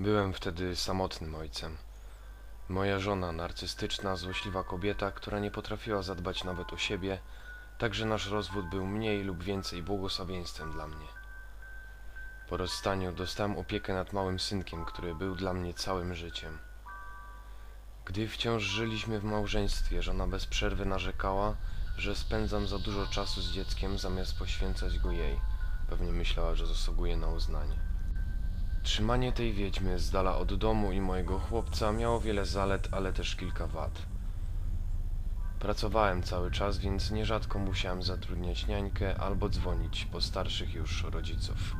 Byłem wtedy samotnym ojcem. Moja żona, narcystyczna, złośliwa kobieta, która nie potrafiła zadbać nawet o siebie, także nasz rozwód był mniej lub więcej błogosławieństwem dla mnie. Po rozstaniu dostałem opiekę nad małym synkiem, który był dla mnie całym życiem. Gdy wciąż żyliśmy w małżeństwie, żona bez przerwy narzekała, że spędzam za dużo czasu z dzieckiem zamiast poświęcać go jej. Pewnie myślała, że zasługuje na uznanie. Trzymanie tej wiedźmy z dala od domu i mojego chłopca miało wiele zalet, ale też kilka wad. Pracowałem cały czas, więc nierzadko musiałem zatrudniać niańkę albo dzwonić po starszych już rodziców.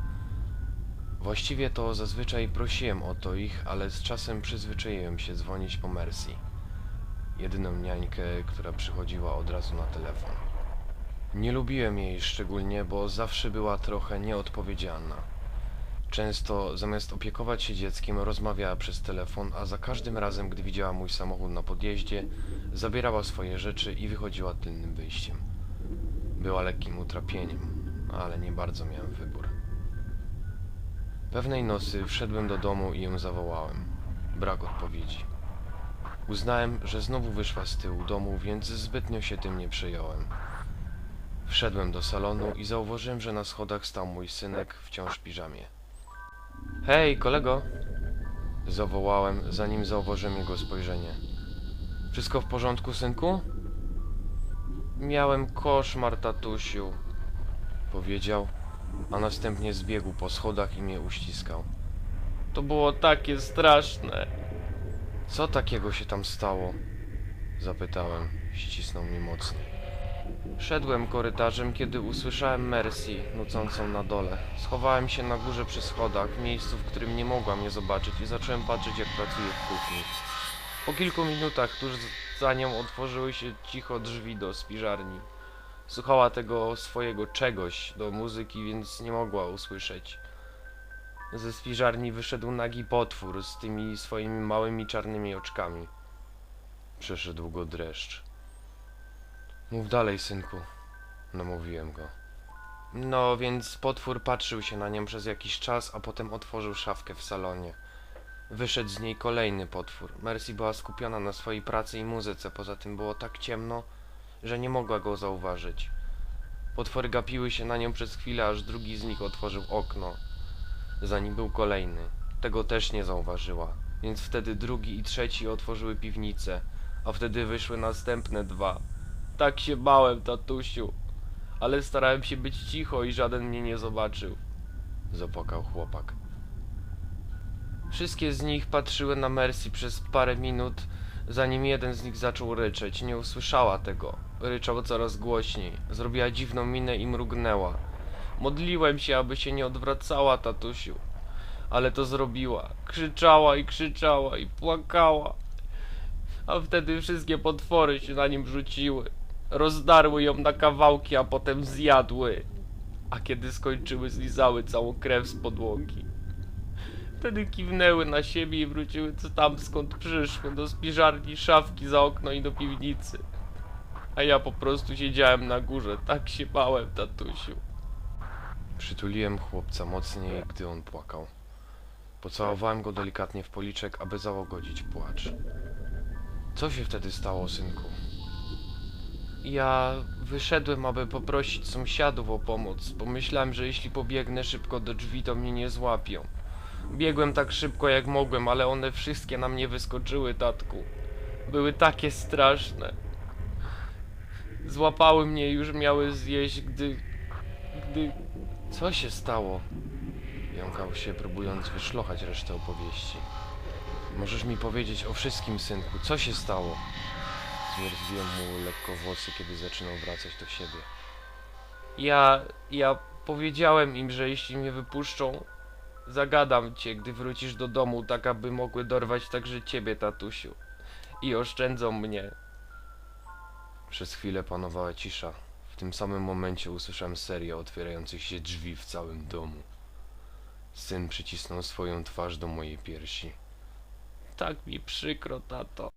Właściwie to zazwyczaj prosiłem o to ich, ale z czasem przyzwyczaiłem się dzwonić po Mercy. Jedyną niańkę, która przychodziła od razu na telefon. Nie lubiłem jej szczególnie, bo zawsze była trochę nieodpowiedzialna. Często zamiast opiekować się dzieckiem rozmawiała przez telefon, a za każdym razem, gdy widziała mój samochód na podjeździe, zabierała swoje rzeczy i wychodziła tylnym wyjściem. Była lekkim utrapieniem, ale nie bardzo miałem wybór. Pewnej nocy wszedłem do domu i ją zawołałem. Brak odpowiedzi. Uznałem, że znowu wyszła z tyłu domu, więc zbytnio się tym nie przejąłem. Wszedłem do salonu i zauważyłem, że na schodach stał mój synek wciąż w piżamie. Hej, kolego! Zawołałem, zanim zauważyłem jego spojrzenie. Wszystko w porządku, synku? Miałem koszmar, tatusiu, powiedział, a następnie zbiegł po schodach i mnie uściskał. To było takie straszne. Co takiego się tam stało? Zapytałem. Ścisnął mnie mocniej. Szedłem korytarzem, kiedy usłyszałem Mercy nucącą na dole. Schowałem się na górze przy schodach, w miejscu, w którym nie mogła mnie zobaczyć i zacząłem patrzeć, jak pracuje w kuchni. Po kilku minutach tuż za nią otworzyły się cicho drzwi do spiżarni. Słuchała tego swojego czegoś do muzyki, więc nie mogła usłyszeć. Ze spiżarni wyszedł nagi potwór z tymi swoimi małymi czarnymi oczkami. Przeszedł go dreszcz. Mów dalej, synku. Namówiłem go. No, więc potwór patrzył się na nią przez jakiś czas, a potem otworzył szafkę w salonie. Wyszedł z niej kolejny potwór. Mercy była skupiona na swojej pracy i muzyce, poza tym było tak ciemno, że nie mogła go zauważyć. Potwory gapiły się na nią przez chwilę, aż drugi z nich otworzył okno. Za nim był kolejny. Tego też nie zauważyła. Więc wtedy drugi i trzeci otworzyły piwnicę, a wtedy wyszły następne dwa. Tak się bałem, tatusiu. Ale starałem się być cicho i żaden mnie nie zobaczył. Zapłakał chłopak. Wszystkie z nich patrzyły na Mercy przez parę minut, zanim jeden z nich zaczął ryczeć. Nie usłyszała tego. Ryczał coraz głośniej. Zrobiła dziwną minę i mrugnęła. Modliłem się, aby się nie odwracała, tatusiu. Ale to zrobiła. Krzyczała i krzyczała i płakała. A wtedy wszystkie potwory się na nim rzuciły. Rozdarły ją na kawałki, a potem zjadły. A kiedy skończyły, zlizały całą krew z podłogi. Wtedy kiwnęły na siebie i wróciły tam skąd przyszły, do spiżarni, szafki za okno i do piwnicy. A ja po prostu siedziałem na górze, tak się bałem, tatusiu. Przytuliłem chłopca mocniej, gdy on płakał. Pocałowałem go delikatnie w policzek, aby załagodzić płacz. Co się wtedy stało, synku? Ja wyszedłem, aby poprosić sąsiadów o pomoc. Pomyślałem, że jeśli pobiegnę szybko do drzwi, to mnie nie złapią. Biegłem tak szybko jak mogłem, ale one wszystkie na mnie wyskoczyły, tatku. Były takie straszne. Złapały mnie i już miały zjeść, gdy... gdy... Co się stało? Jąkał się, próbując wyszlochać resztę opowieści. Możesz mi powiedzieć o wszystkim, synku. Co się stało? Zmierzwiłem mu lekko włosy, kiedy zaczynał wracać do siebie. Ja... ja powiedziałem im, że jeśli mnie wypuszczą, zagadam cię, gdy wrócisz do domu, tak aby mogły dorwać także ciebie, tatusiu. I oszczędzą mnie. Przez chwilę panowała cisza. W tym samym momencie usłyszałem serię otwierających się drzwi w całym domu. Syn przycisnął swoją twarz do mojej piersi. Tak mi przykro, tato.